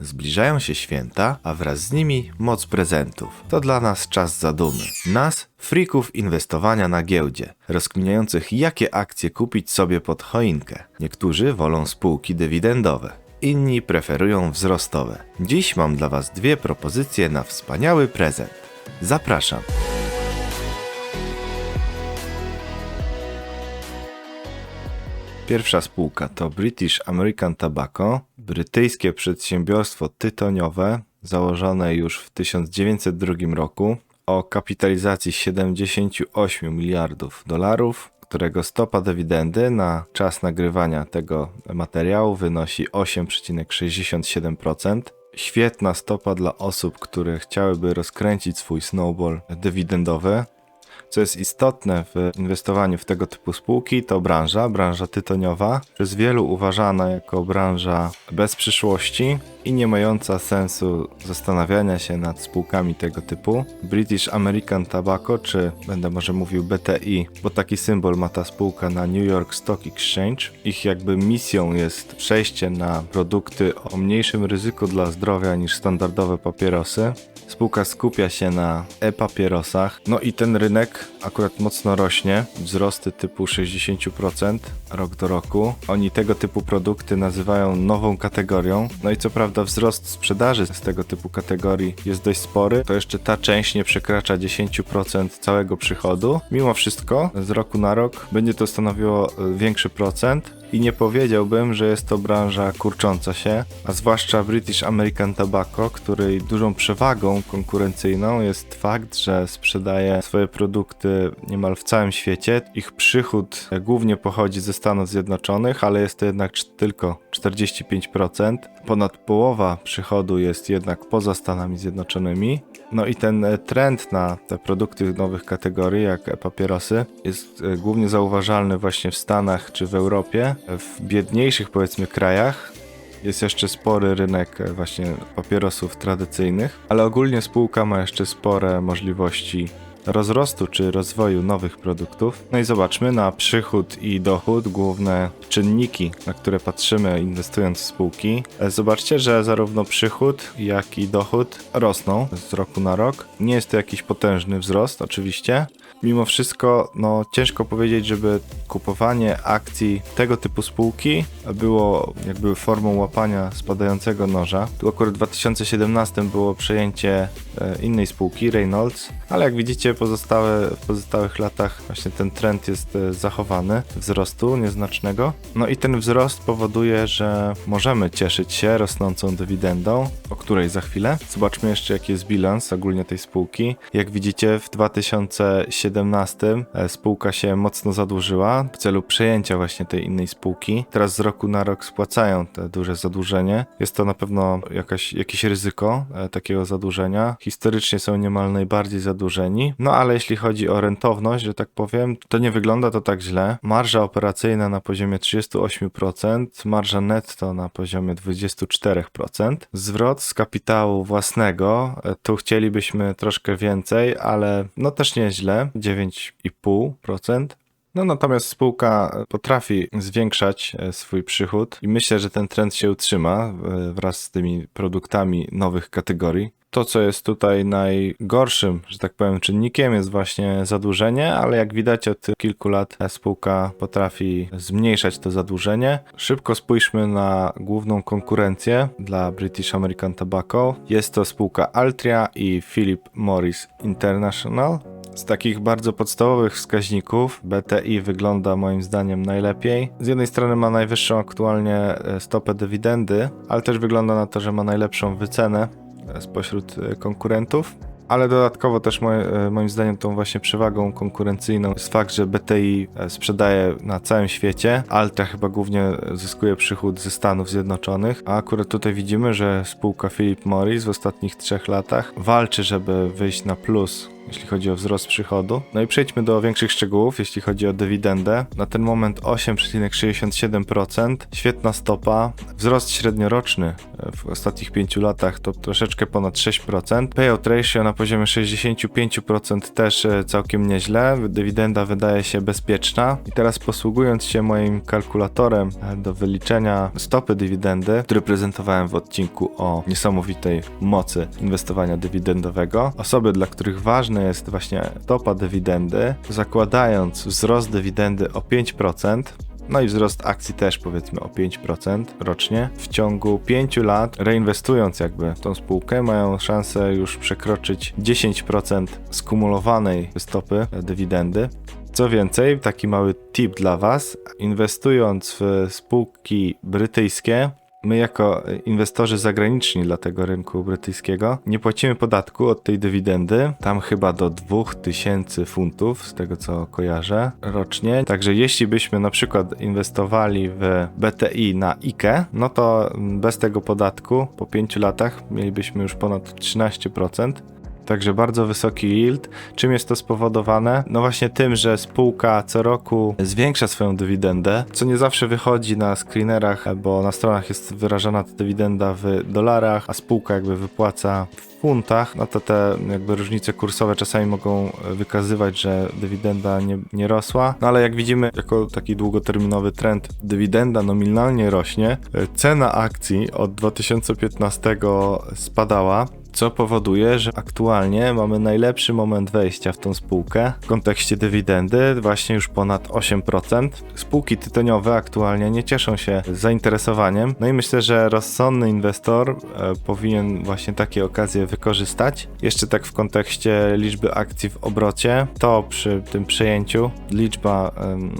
Zbliżają się święta, a wraz z nimi moc prezentów. To dla nas czas zadumy. Nas, frików inwestowania na giełdzie, rozkminiających jakie akcje kupić sobie pod choinkę. Niektórzy wolą spółki dywidendowe, inni preferują wzrostowe. Dziś mam dla Was dwie propozycje na wspaniały prezent. Zapraszam. Pierwsza spółka to British American Tobacco, brytyjskie przedsiębiorstwo tytoniowe, założone już w 1902 roku, o kapitalizacji 78 miliardów dolarów, którego stopa dywidendy na czas nagrywania tego materiału wynosi 8,67%. Świetna stopa dla osób, które chciałyby rozkręcić swój snowball dywidendowy. Co jest istotne w inwestowaniu w tego typu spółki, to branża, branża tytoniowa, przez wielu uważana jako branża bez przyszłości i nie mająca sensu zastanawiania się nad spółkami tego typu. British American Tobacco, czy będę może mówił BTI, bo taki symbol ma ta spółka na New York Stock Exchange. Ich jakby misją jest przejście na produkty o mniejszym ryzyku dla zdrowia niż standardowe papierosy. Spółka skupia się na e-papierosach, no i ten rynek akurat mocno rośnie, wzrosty typu 60% rok do roku. Oni tego typu produkty nazywają nową kategorią, no i co prawda wzrost sprzedaży z tego typu kategorii jest dość spory, to jeszcze ta część nie przekracza 10% całego przychodu. Mimo wszystko z roku na rok będzie to stanowiło e, większy procent, i nie powiedziałbym, że jest to branża kurcząca się, a zwłaszcza British American Tobacco, której dużą przewagą konkurencyjną jest fakt, że sprzedaje swoje produkty niemal w całym świecie. Ich przychód głównie pochodzi ze Stanów Zjednoczonych, ale jest to jednak tylko 45%. Ponad połowa przychodu jest jednak poza Stanami Zjednoczonymi. No i ten e, trend na te produkty nowych kategorii, jak papierosy, jest e, głównie zauważalny właśnie w Stanach czy w Europie. W biedniejszych powiedzmy krajach jest jeszcze spory rynek e, właśnie papierosów tradycyjnych, ale ogólnie spółka ma jeszcze spore możliwości rozrostu czy rozwoju nowych produktów. No i zobaczmy na przychód i dochód, główne czynniki, na które patrzymy inwestując w spółki. E, Zobaczcie, że zarówno przychód, jak i dochód rosną z roku na rok. Nie jest to jakiś potężny wzrost, oczywiście. Mimo wszystko, no ciężko powiedzieć, żeby kupowanie akcji tego typu spółki było jakby formą łapania spadającego noża. Tu akurat w 2017 było przejęcie e, innej spółki, Reynolds, ale jak widzicie pozostałe, w pozostałych latach właśnie ten trend jest e, zachowany, wzrostu nieznacznego. No i ten wzrost powoduje, że możemy cieszyć się rosnącą dywidendą, o której za chwilę. Zobaczmy jeszcze jaki jest bilans ogólnie tej spółki. Jak widzicie w 2017 e, spółka się mocno zadłużyła w celu przejęcia właśnie tej innej spółki. Teraz z roku na rok spłacają te duże zadłużenie. Jest to na pewno jakaś, jakieś ryzyko e, takiego zadłużenia. Historycznie są niemal najbardziej zadłużeni. No ale jeśli chodzi o rentowność, że tak powiem, to nie wygląda to tak źle. Marża operacyjna na poziomie 38%, marża netto na poziomie 24%. Zwrot z kapitału własnego, e, tu chcielibyśmy troszkę więcej, ale no też nieźle, 9,5%. No natomiast spółka potrafi zwiększać e, swój przychód i myślę, że ten trend się utrzyma e, wraz z tymi produktami nowych kategorii. To, co jest tutaj najgorszym, że tak powiem, czynnikiem jest właśnie zadłużenie, ale jak widać od kilku lat spółka potrafi zmniejszać to zadłużenie. Szybko spójrzmy na główną konkurencję dla British American Tobacco. Jest to spółka Altria i Philip Morris International. Z takich bardzo podstawowych wskaźników BTI wygląda moim zdaniem najlepiej. Z jednej strony ma najwyższą aktualnie e, stopę dywidendy, ale też wygląda na to, że ma najlepszą wycenę e, spośród e, konkurentów. Ale dodatkowo też moim zdaniem tą właśnie przewagą konkurencyjną jest fakt, że BTI sprzedaje na całym świecie. Alta chyba głównie zyskuje przychód ze Stanów Zjednoczonych, a akurat tutaj widzimy, że spółka Philip Morris w ostatnich trzech latach walczy, żeby wyjść na plus jeśli chodzi o wzrost przychodu. No i przejdźmy do większych szczegółów, jeśli chodzi o dywidendę. Na ten moment 8,67%, świetna stopa. Wzrost średnioroczny w ostatnich 5 latach to troszeczkę ponad 6%. Payout ratio na poziomie 65% też e, całkiem nieźle. Dywidenda wydaje się bezpieczna. I teraz posługując się moim kalkulatorem e, do wyliczenia stopy dywidendy, który prezentowałem w odcinku o niesamowitej mocy inwestowania dywidendowego, osoby, dla których ważne jest właśnie stopa dywidendy, zakładając wzrost dywidendy o 5%, no i wzrost akcji też powiedzmy o 5% rocznie. W ciągu 5 lat, reinwestując jakby tą spółkę, mają szansę już przekroczyć 10% skumulowanej stopy dywidendy. Co więcej, taki mały tip dla Was, inwestując w spółki brytyjskie, My, jako inwestorzy zagraniczni dla tego rynku brytyjskiego, nie płacimy podatku od tej dywidendy. Tam chyba do 2000 funtów, z tego co kojarzę, rocznie. Także jeśli byśmy na przykład inwestowali w BTI na IKE, no to bez tego podatku po 5 latach mielibyśmy już ponad 13%. Także bardzo wysoki yield. Czym jest to spowodowane? No właśnie tym, że spółka co roku zwiększa swoją dywidendę, co nie zawsze wychodzi na screenerach, bo na stronach jest wyrażana ta dywidenda w dolarach, a spółka jakby wypłaca funtach, no to te jakby różnice kursowe czasami mogą wykazywać, że dywidenda nie, nie rosła, no ale jak widzimy jako taki długoterminowy trend, dywidenda nominalnie rośnie, cena akcji od 2015 spadała, co powoduje, że aktualnie mamy najlepszy moment wejścia w tą spółkę w kontekście dywidendy, właśnie już ponad 8%. Spółki tytoniowe aktualnie nie cieszą się zainteresowaniem, no i myślę, że rozsądny inwestor e, powinien właśnie takie okazje wykorzystać. Jeszcze tak w kontekście liczby akcji w obrocie, to przy tym przejęciu liczba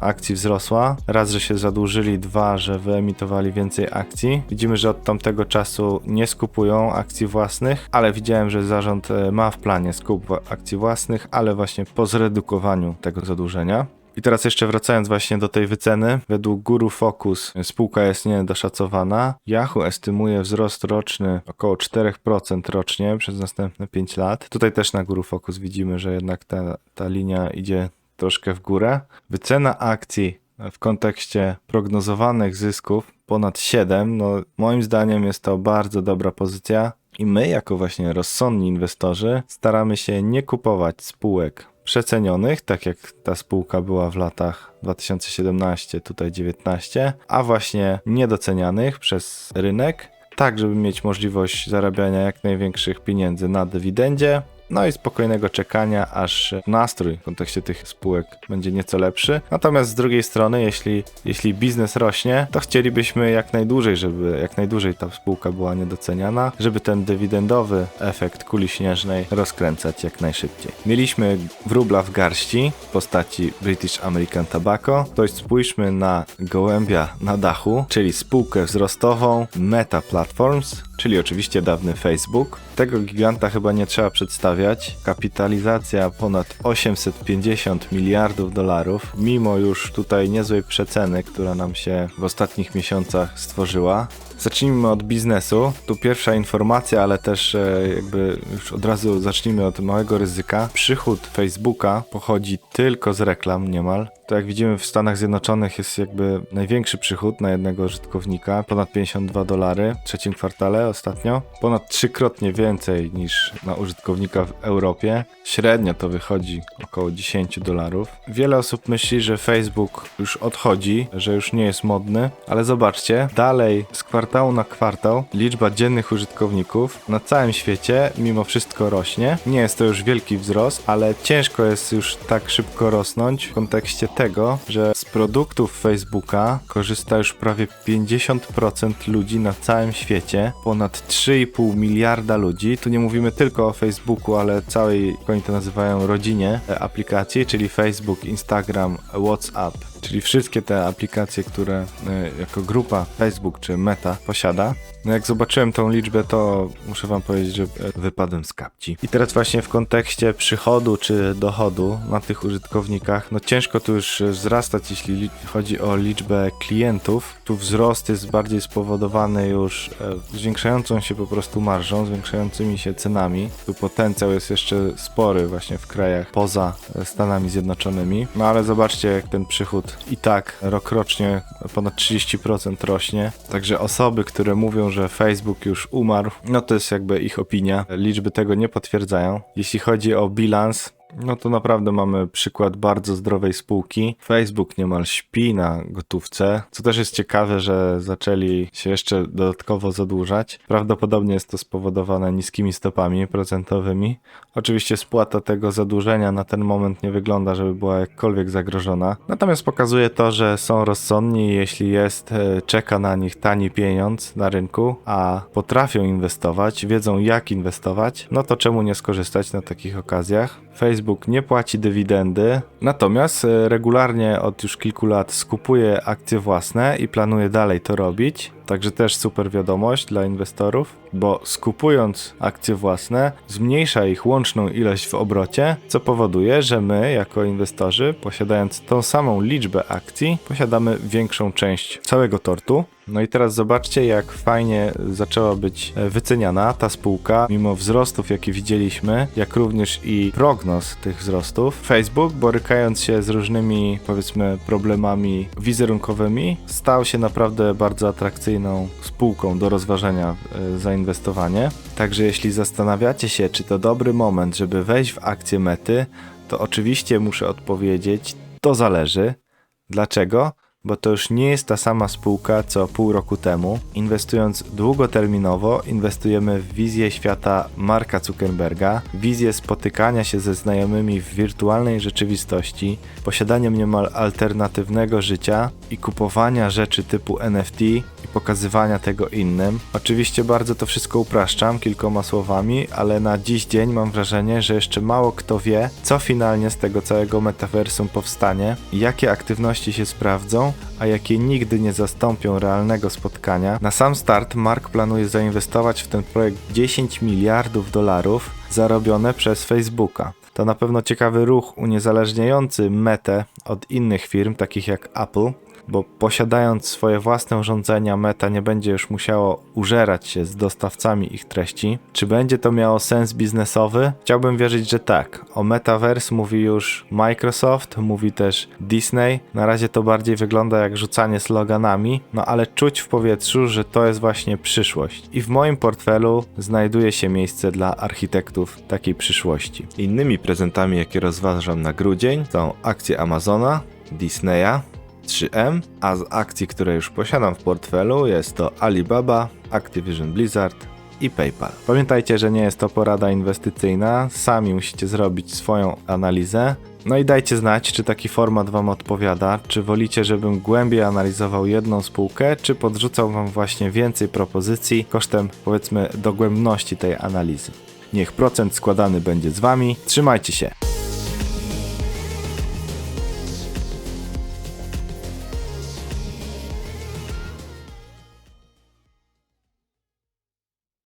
akcji wzrosła. Raz, że się zadłużyli, dwa, że wyemitowali więcej akcji. Widzimy, że od tamtego czasu nie skupują akcji własnych, ale widziałem, że zarząd e, ma w planie skup akcji własnych, ale właśnie po zredukowaniu tego zadłużenia. I teraz jeszcze wracając właśnie do tej wyceny, według Guru Focus spółka jest niedoszacowana. Yahoo estymuje wzrost roczny około 4% rocznie przez następne 5 lat. Tutaj też na Guru Focus widzimy, że jednak ta, ta linia idzie troszkę w górę. Wycena akcji w kontekście prognozowanych zysków ponad 7, no moim zdaniem jest to bardzo dobra pozycja. I my, jako właśnie rozsądni inwestorzy, staramy się nie kupować spółek przecenionych, tak jak ta spółka była w latach 2017, tutaj 19, a właśnie niedocenianych przez rynek, tak żeby mieć możliwość zarabiania jak największych pieniędzy na dywidendzie, no i spokojnego czekania, aż nastrój w kontekście tych spółek będzie nieco lepszy. Natomiast z drugiej strony, jeśli, jeśli biznes rośnie, to chcielibyśmy jak najdłużej, żeby jak najdłużej ta spółka była niedoceniana, żeby ten dywidendowy efekt kuli śnieżnej rozkręcać jak najszybciej. Mieliśmy wróbla w garści w postaci British American Tobacco. To spójrzmy na gołębia na dachu, czyli spółkę wzrostową Meta Platforms, czyli oczywiście dawny Facebook. Tego giganta chyba nie trzeba przedstawiać. Kapitalizacja ponad 850 miliardów dolarów, mimo już tutaj niezłej przeceny, która nam się w ostatnich miesiącach stworzyła. Zacznijmy od biznesu. Tu pierwsza informacja, ale też e, jakby już od razu zacznijmy od małego ryzyka. Przychód Facebooka pochodzi tylko z reklam niemal. To jak widzimy w Stanach Zjednoczonych jest jakby największy przychód na jednego użytkownika, ponad 52 dolary w trzecim kwartale ostatnio, ponad trzykrotnie więcej niż na użytkownika w Europie. Średnio to wychodzi około 10 dolarów. Wiele osób myśli, że Facebook już odchodzi, że już nie jest modny, ale zobaczcie, dalej z kwartału na kwartał liczba dziennych użytkowników na całym świecie mimo wszystko rośnie. Nie jest to już wielki wzrost, ale ciężko jest już tak szybko rosnąć w kontekście tego, że z produktów Facebooka korzysta już prawie 50% ludzi na całym świecie, ponad 3,5 miliarda ludzi. Tu nie mówimy tylko o Facebooku, ale całej, jak oni to nazywają, rodzinie aplikacji, czyli Facebook, Instagram, WhatsApp, czyli wszystkie te aplikacje, które e, jako grupa Facebook czy Meta posiada. No jak zobaczyłem tą liczbę, to muszę wam powiedzieć, że e, wypadłem z kapci. I teraz właśnie w kontekście przychodu czy dochodu na tych użytkownikach, no ciężko tu już e, wzrastać, jeśli li- chodzi o liczbę klientów. Tu wzrost jest bardziej spowodowany już zwiększającą się po prostu marżą, zwiększającymi się cenami. Tu potencjał jest jeszcze spory właśnie w krajach poza Stanami Zjednoczonymi. No ale zobaczcie, jak ten przychód i tak rokrocznie ponad 30% rośnie. Także osoby, które mówią, że Facebook już umarł, no to jest jakby ich opinia. Liczby tego nie potwierdzają. Jeśli chodzi o bilans, no to naprawdę mamy przykład bardzo zdrowej spółki. Facebook niemal śpi na gotówce, co też jest ciekawe, że zaczęli się jeszcze dodatkowo zadłużać. Prawdopodobnie jest to spowodowane niskimi stopami procentowymi. Oczywiście spłata tego zadłużenia na ten moment nie wygląda, żeby była jakkolwiek zagrożona. Natomiast pokazuje to, że są rozsądni jeśli jest, e, czeka na nich tani pieniądz na rynku, a potrafią inwestować, wiedzą jak inwestować, no to czemu nie skorzystać na takich okazjach? Facebook nie płaci dywidendy, natomiast e, regularnie od już kilku lat skupuje akcje własne i planuje dalej to robić. Także też super wiadomość dla inwestorów, bo skupując akcje własne, zmniejsza ich łączną ilość w obrocie, co powoduje, że my, jako inwestorzy, posiadając tą samą liczbę akcji, posiadamy większą część całego tortu. No i teraz zobaczcie, jak fajnie zaczęła być e, wyceniana ta spółka, mimo wzrostów, jakie widzieliśmy, jak również i prognoz tych wzrostów. Facebook, borykając się z różnymi, powiedzmy, problemami wizerunkowymi, stał się naprawdę bardzo atrakcyjną spółką do rozważenia e, zainwestowanie. Także jeśli zastanawiacie się, czy to dobry moment, żeby wejść w akcję mety, to oczywiście muszę odpowiedzieć, to zależy. Dlaczego? Bo to już nie jest ta sama spółka co pół roku temu. Inwestując długoterminowo, inwestujemy w wizję świata Marka Zuckerberga, wizję spotykania się ze znajomymi w wirtualnej rzeczywistości, posiadaniem niemal alternatywnego życia i kupowania rzeczy typu NFT i pokazywania tego innym. Oczywiście bardzo to wszystko upraszczam kilkoma słowami, ale na dziś dzień mam wrażenie, że jeszcze mało kto wie, co finalnie z tego całego metaversum powstanie, jakie aktywności się sprawdzą, a jakie nigdy nie zastąpią realnego spotkania. Na sam start Mark planuje zainwestować w ten projekt 10 miliardów dolarów zarobione przez Facebooka. To na pewno ciekawy ruch uniezależniający Metę od innych firm, takich jak Apple, bo posiadając swoje własne urządzenia, Meta nie będzie już musiało użerać się z dostawcami ich treści. Czy będzie to miało sens biznesowy? Chciałbym wierzyć, że tak. O Metaverse mówi już Microsoft, mówi też Disney. Na razie to bardziej wygląda jak rzucanie sloganami, no ale czuć w powietrzu, że to jest właśnie przyszłość. I w moim portfelu znajduje się miejsce dla architektów takiej przyszłości. Innymi prezentami, jakie rozważam na grudzień, są akcje Amazona, Disneya, 3M, a z akcji, które już posiadam w portfelu jest to Alibaba, Activision Blizzard i PayPal. Pamiętajcie, że nie jest to porada inwestycyjna, sami musicie zrobić swoją analizę. No i dajcie znać, czy taki format Wam odpowiada, czy wolicie, żebym głębiej analizował jedną spółkę, czy podrzucał Wam właśnie więcej propozycji kosztem, powiedzmy, dogłębności tej analizy. Niech procent składany będzie z Wami. Trzymajcie się!